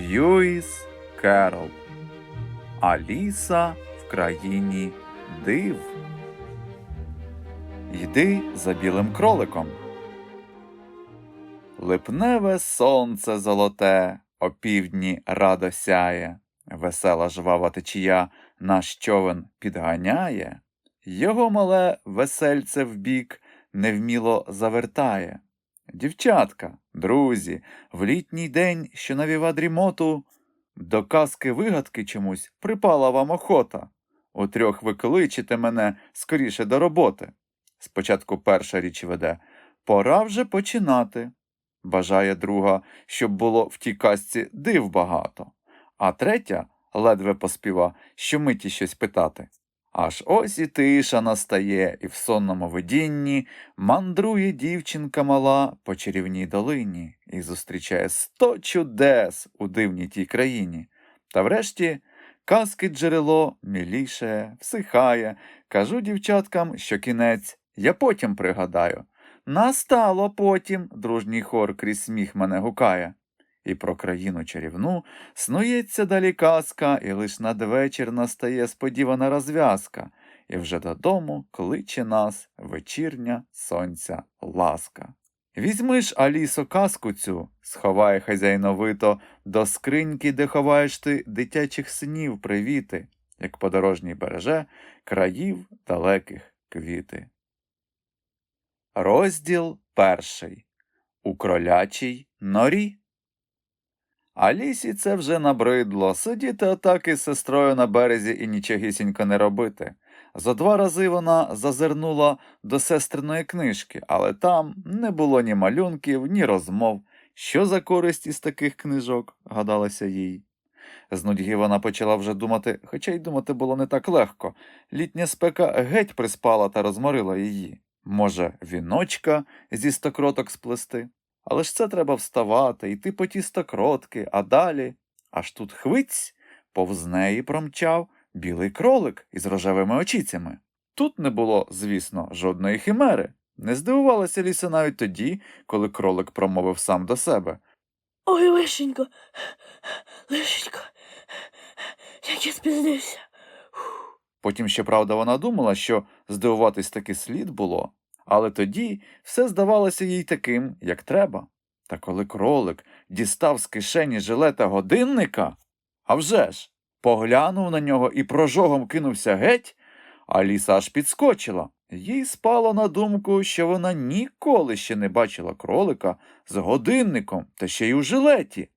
Льюіс Керол Аліса в країні див. Йди за білим кроликом. Липневе сонце золоте, опівдні радо сяє, весела жвава течія наш човен підганяє, його мале весельце вбік невміло завертає. Дівчатка, друзі, в літній день, що навіва дрімоту, до казки вигадки чомусь припала вам охота. Утрьох ви кличете мене скоріше до роботи. Спочатку перша річ веде пора вже починати. Бажає друга, щоб було в тій казці див багато, а третя ледве поспіва, що миті щось питати. Аж ось і тиша настає, і в сонному видінні мандрує дівчинка мала по чарівній долині і зустрічає сто чудес у дивній тій країні. Та врешті казки джерело міліше, всихає. Кажу дівчаткам, що кінець я потім пригадаю. Настало потім, дружній хор крізь сміх мене гукає. І про країну чарівну снується далі казка, і лиш надвечір настає сподівана розв'язка, і вже додому кличе нас вечірня сонця ласка. Візьми ж, Алісо, казку цю, сховай хазяйновито до скриньки, де ховаєш ти дитячих синів привіти, як подорожній береже країв далеких квіти. Розділ перший У кролячій норі. Алісі це вже набридло сидіти отак із сестрою на березі і нічогісінько не робити. За два рази вона зазирнула до сестриної книжки, але там не було ні малюнків, ні розмов. Що за користь із таких книжок, гадалося їй. З нудьги вона почала вже думати, хоча й думати було не так легко. Літня спека геть приспала та розморила її. Може, віночка зі стокроток сплести? Але ж це треба вставати, йти по ті стокротки, а далі. Аж тут хвиць, повз неї промчав білий кролик із рожевими очіцями. Тут не було, звісно, жодної химери. Не здивувалася Ліса навіть тоді, коли кролик промовив сам до себе. Ой, лишенько, лишенько, як я спізнився. Потім, щоправда, вона думала, що здивуватись таки слід було, але тоді все здавалося їй таким, як треба. Та коли кролик дістав з кишені жилета годинника, а вже ж, поглянув на нього і прожогом кинувся геть, Аліса аж підскочила. Їй спало на думку, що вона ніколи ще не бачила кролика з годинником та ще й у жилеті.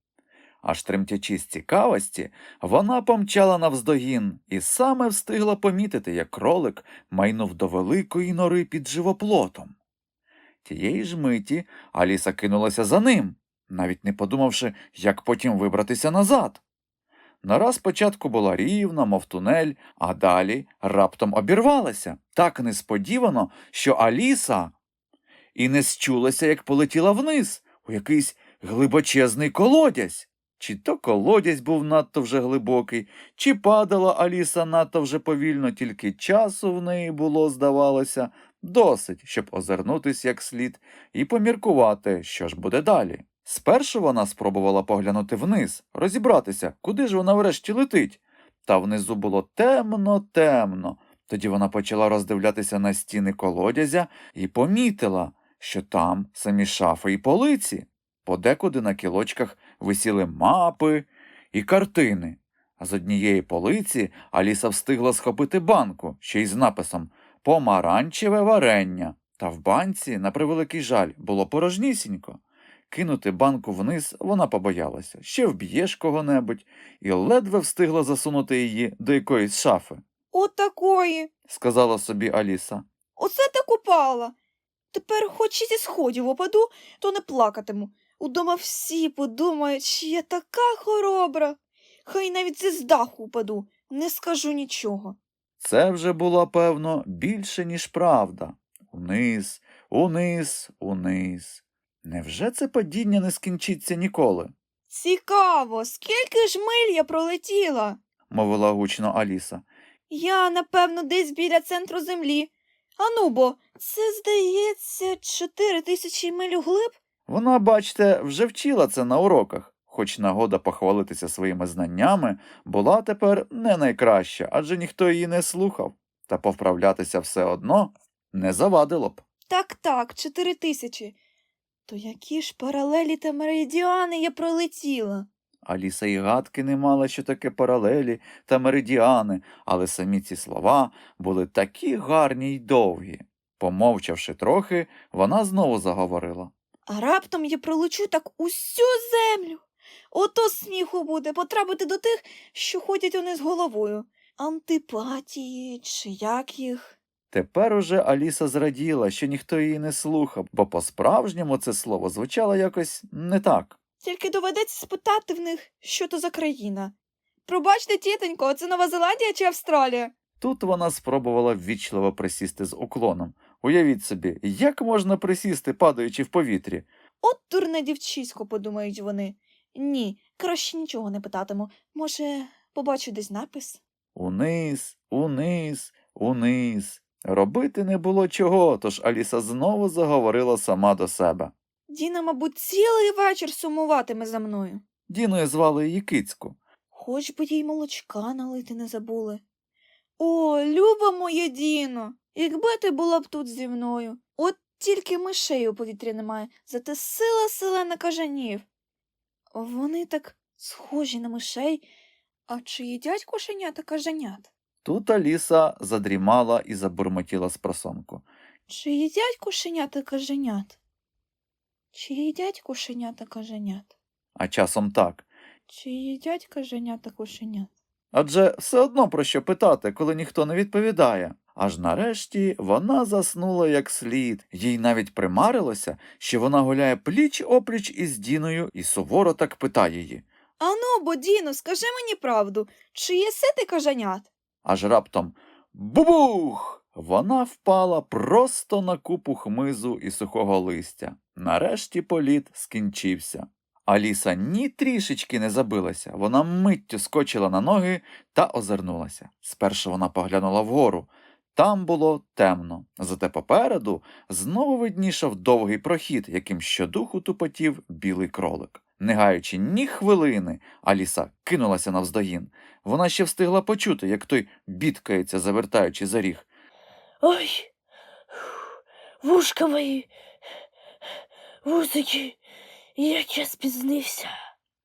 Аж тремтячи з цікавості, вона помчала навздогін і саме встигла помітити, як кролик майнув до великої нори під живоплотом. Тієї ж миті Аліса кинулася за ним, навіть не подумавши, як потім вибратися назад. Нора спочатку була рівна, мов тунель, а далі раптом обірвалася так несподівано, що Аліса і не счулася, як полетіла вниз у якийсь глибочезний колодязь. Чи то колодязь був надто вже глибокий, чи падала Аліса надто вже повільно, тільки часу в неї було, здавалося, досить, щоб озирнутись як слід і поміркувати, що ж буде далі. Спершу вона спробувала поглянути вниз, розібратися, куди ж вона врешті летить. Та внизу було темно, темно. Тоді вона почала роздивлятися на стіни колодязя і помітила, що там самі шафи і полиці. Подекуди на кілочках висіли мапи і картини. А з однієї полиці Аліса встигла схопити банку, ще й з написом Помаранчеве варення. Та в банці, на превеликий жаль, було порожнісінько. Кинути банку вниз вона побоялася, ще вб'єш кого-небудь, і ледве встигла засунути її до якоїсь шафи, От такої. сказала собі Аліса. Оце так упала. Тепер хоч і зі сходів опаду, то не плакатиму. Удома всі подумають, що я така хоробра. Хай навіть зі даху упаду, не скажу нічого. Це вже було, певно, більше, ніж правда. Униз, униз, униз. Невже це падіння не скінчиться ніколи? Цікаво, скільки ж миль я пролетіла? мовила гучно Аліса. Я, напевно, десь біля центру землі. Ану бо, це, здається, чотири тисячі миль углиб? Вона, бачте, вже вчила це на уроках, хоч нагода похвалитися своїми знаннями була тепер не найкраща, адже ніхто її не слухав, та повправлятися все одно не завадило б. Так, так, чотири тисячі. То які ж паралелі та меридіани я пролетіла? Аліса і гадки не мала, що таке паралелі та меридіани, але самі ці слова були такі гарні й довгі. Помовчавши трохи, вона знову заговорила. А раптом я пролечу так усю землю. Ото сміху буде потрапити до тих, що ходять униз головою. Антипатії чи як їх. Тепер уже Аліса зраділа, що ніхто її не слухав, бо по-справжньому це слово звучало якось не так. Тільки доведеться спитати в них, що то за країна. Пробачте, тітонько, це Нова Зеландія чи Австралія? Тут вона спробувала ввічливо присісти з уклоном. Уявіть собі, як можна присісти, падаючи в повітрі. От дурне дівчисько, подумають вони. Ні, краще нічого не питатиму. Може, побачу десь напис? Униз, униз, униз. Робити не було чого, тож Аліса знову заговорила сама до себе. Діна, мабуть, цілий вечір сумуватиме за мною. Діною звали її кицьку. Хоч би їй молочка налити не забули. О, люба моя Діно, якби ти була б тут зі мною. От тільки мишей у повітрі немає, зате сила селена кажанів. Вони так схожі на мишей, а чи їдять кошенята кажанят? Тут Аліса задрімала і забурмотіла з просонку. Чи їдять кошенята кажанят? Чи їдять кошенята кажанят? А часом так. Чи їдять каженята кошенят? Адже все одно про що питати, коли ніхто не відповідає. Аж нарешті вона заснула як слід, їй навіть примарилося, що вона гуляє пліч опліч із Діною і суворо так питає її. Ану, бо, Діно, скажи мені правду, чи єси ти кажанят? Аж раптом бубух! Вона впала просто на купу хмизу і сухого листя. Нарешті політ скінчився. Аліса ні трішечки не забилася. Вона миттю скочила на ноги та озирнулася. Спершу вона поглянула вгору. Там було темно, зате попереду знову виднішав довгий прохід, яким щодуху тупотів білий кролик. Не гаючи ні хвилини, Аліса кинулася навздогін. Вона ще встигла почути, як той бідкається, завертаючи за ріг. Ой, вушка мої, вусики, я спізнився.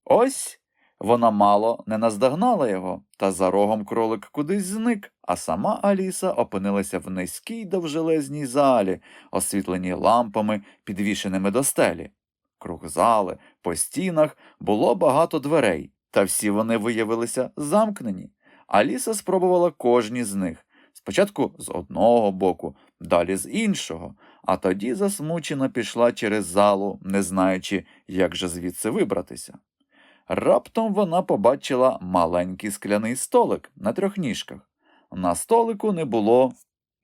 Ось вона мало не наздогнала його, та за рогом кролик кудись зник, а сама Аліса опинилася в низькій довжелезній залі, освітленій лампами, підвішеними до стелі. Круг зали, по стінах було багато дверей, та всі вони виявилися замкнені. Аліса спробувала кожні з них. Спочатку з одного боку, далі з іншого, а тоді засмучено пішла через залу, не знаючи, як же звідси вибратися. Раптом вона побачила маленький скляний столик на трьох ніжках. На столику не було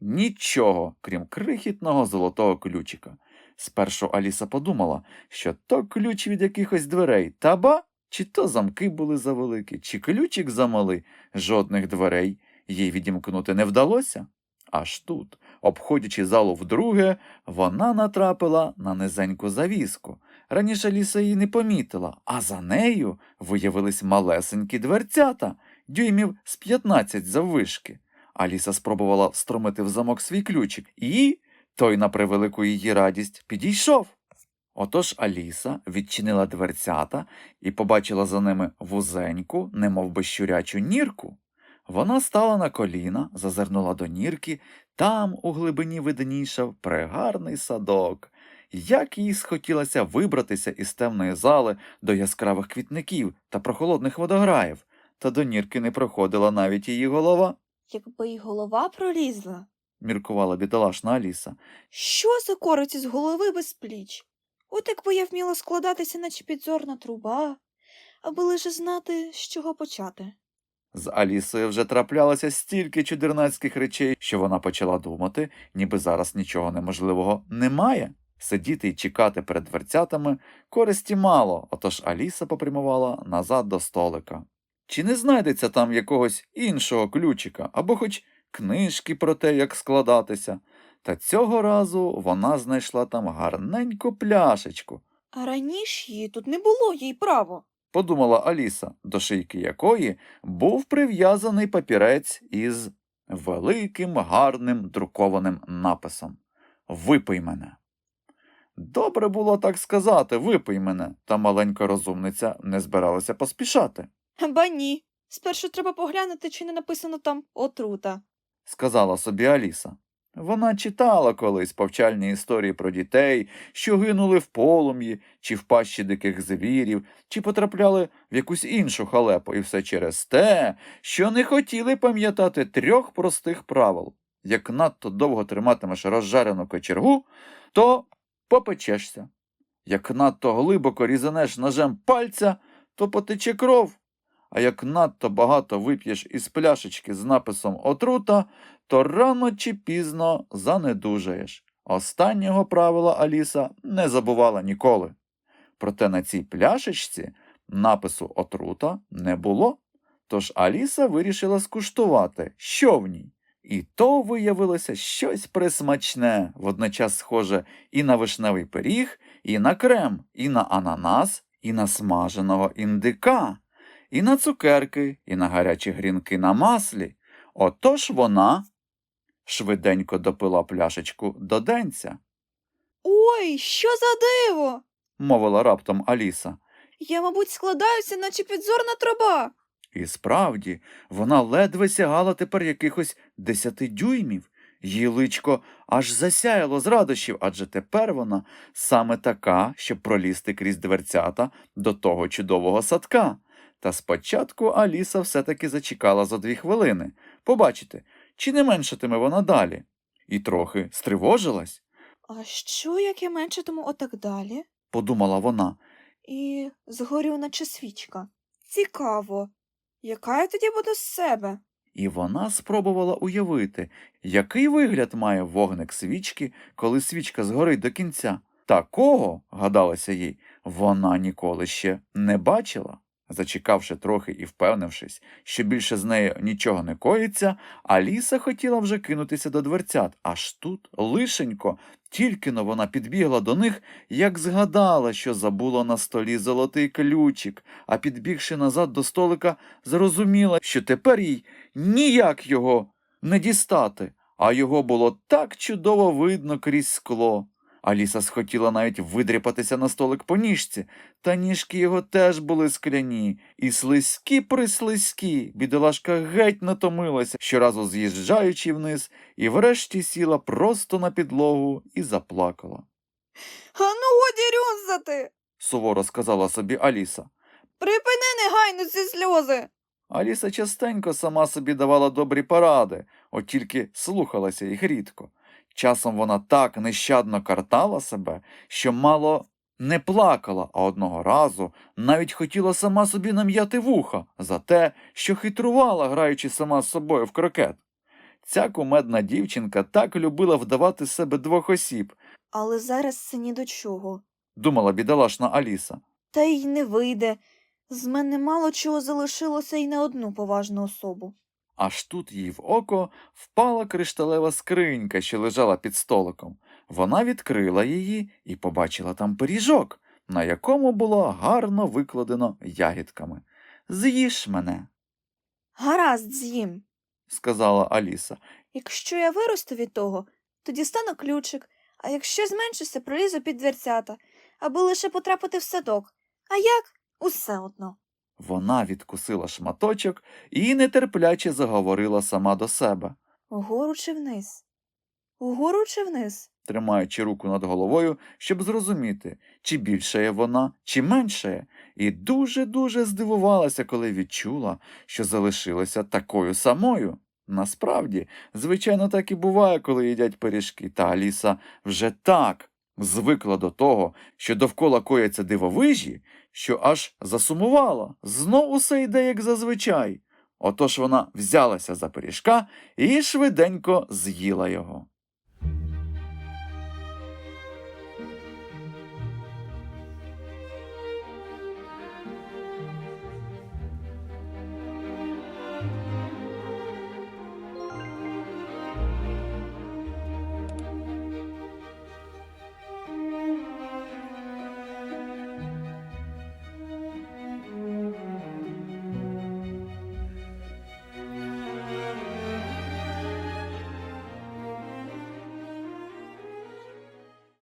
нічого, крім крихітного золотого ключика. Спершу Аліса подумала, що то ключ від якихось дверей, та ба, чи то замки були завеликі, чи ключик замалий, жодних дверей їй відімкнути не вдалося. Аж тут, обходячи залу вдруге, вона натрапила на низеньку завіску. Раніше Ліса її не помітила, а за нею виявились малесенькі дверцята, дюймів з 15 заввишки. Аліса спробувала встромити в замок свій ключик, і той, на превелику її радість, підійшов. Отож Аліса відчинила дверцята і побачила за ними вузеньку, немов би щурячу нірку. Вона стала на коліна, зазирнула до нірки, там у глибині виднішав пригарний садок. Як їй схотілося вибратися із темної зали до яскравих квітників та прохолодних водограїв, та до нірки не проходила навіть її голова, Якби й голова пролізла. міркувала бідолашна Аліса. Що за кориці з голови без пліч? От якби я вміла складатися, наче підзорна труба, аби лише знати, з чого почати. З Алісою вже траплялося стільки чудернацьких речей, що вона почала думати, ніби зараз нічого неможливого немає. Сидіти і чекати перед дверцятами користі мало, отож Аліса попрямувала назад до столика. Чи не знайдеться там якогось іншого ключика, або хоч книжки про те, як складатися? Та цього разу вона знайшла там гарненьку пляшечку. А раніше її тут не було, їй право. Подумала Аліса, до шийки якої був прив'язаний папірець із великим гарним друкованим написом Випий мене. Добре було так сказати, випий мене, та маленька розумниця не збиралася поспішати. Ба ні. Спершу треба поглянути, чи не написано там отрута. сказала собі Аліса. Вона читала колись повчальні історії про дітей, що гинули в полум'ї, чи в пащі диких звірів, чи потрапляли в якусь іншу халепу, і все через те, що не хотіли пам'ятати трьох простих правил. Як надто довго триматимеш розжарену кочергу, то попечешся. Як надто глибоко різанеш ножем пальця, то потече кров. А як надто багато вип'єш із пляшечки з написом отрута, то рано чи пізно занедужаєш. Останнього правила Аліса не забувала ніколи. Проте на цій пляшечці напису отрута не було. Тож Аліса вирішила скуштувати, що в ній. І то виявилося щось присмачне, водночас схоже і на вишневий пиріг, і на крем, і на ананас, і на смаженого індика, і на цукерки, і на гарячі грінки на маслі. Отож вона швиденько допила пляшечку до денця, Ой, що за диво! мовила раптом Аліса. Я, мабуть, складаюся, наче підзорна труба. І справді, вона ледве сягала тепер якихось десяти дюймів. Її личко аж засяяло з радощів, адже тепер вона саме така, щоб пролізти крізь дверцята до того чудового садка. Та спочатку Аліса все-таки зачекала за дві хвилини. Побачите, чи не меншатиме вона далі. І трохи стривожилась, А що, як я меншатиму отак далі? подумала вона. І згорю, наче свічка. Цікаво. Яка я тоді буду з себе? І вона спробувала уявити, який вигляд має вогник свічки, коли свічка згорить до кінця. Такого, гадалося їй, вона ніколи ще не бачила. Зачекавши трохи і впевнившись, що більше з нею нічого не коїться, Аліса хотіла вже кинутися до дверцят. Аж тут, лишенько, тільки но вона підбігла до них, як згадала, що забула на столі золотий ключик, а підбігши назад до столика, зрозуміла, що тепер їй ніяк його не дістати, а його було так чудово видно крізь скло. Аліса схотіла навіть видряпатися на столик по ніжці, та ніжки його теж були скляні, і слизькі прислизькі, бідолашка геть натомилася, щоразу з'їжджаючи вниз, і врешті сіла просто на підлогу і заплакала. А ну годі рюнзати! Суворо сказала собі Аліса. Припини негайно ці сльози. Аліса частенько сама собі давала добрі поради, от тільки слухалася їх рідко. Часом вона так нещадно картала себе, що мало не плакала, а одного разу навіть хотіла сама собі нам'яти вуха за те, що хитрувала, граючи сама з собою в крокет. Ця кумедна дівчинка так любила вдавати з себе двох осіб, Але зараз це ні до чого. думала бідолашна Аліса. Та й не вийде. З мене мало чого залишилося й на одну поважну особу. Аж тут їй в око впала кришталева скринька, що лежала під столиком. Вона відкрила її і побачила там пиріжок, на якому було гарно викладено ягідками. З'їж мене, Гаразд, з'їм. сказала Аліса. Якщо я виросту від того, то дістану ключик, а якщо зменшуся, пролізу під дверцята, аби лише потрапити в садок. А як? Усе одно. Вона відкусила шматочок і нетерпляче заговорила сама до себе, Угору чи вниз? Угору чи вниз? тримаючи руку над головою, щоб зрозуміти, чи більшає вона, чи меншає, і дуже-дуже здивувалася, коли відчула, що залишилася такою самою. Насправді, звичайно, так і буває, коли їдять пиріжки, та Аліса вже так звикла до того, що довкола кояться дивовижі, що аж засумувала. знову все йде, як зазвичай. Отож вона взялася за пиріжка і швиденько з'їла його.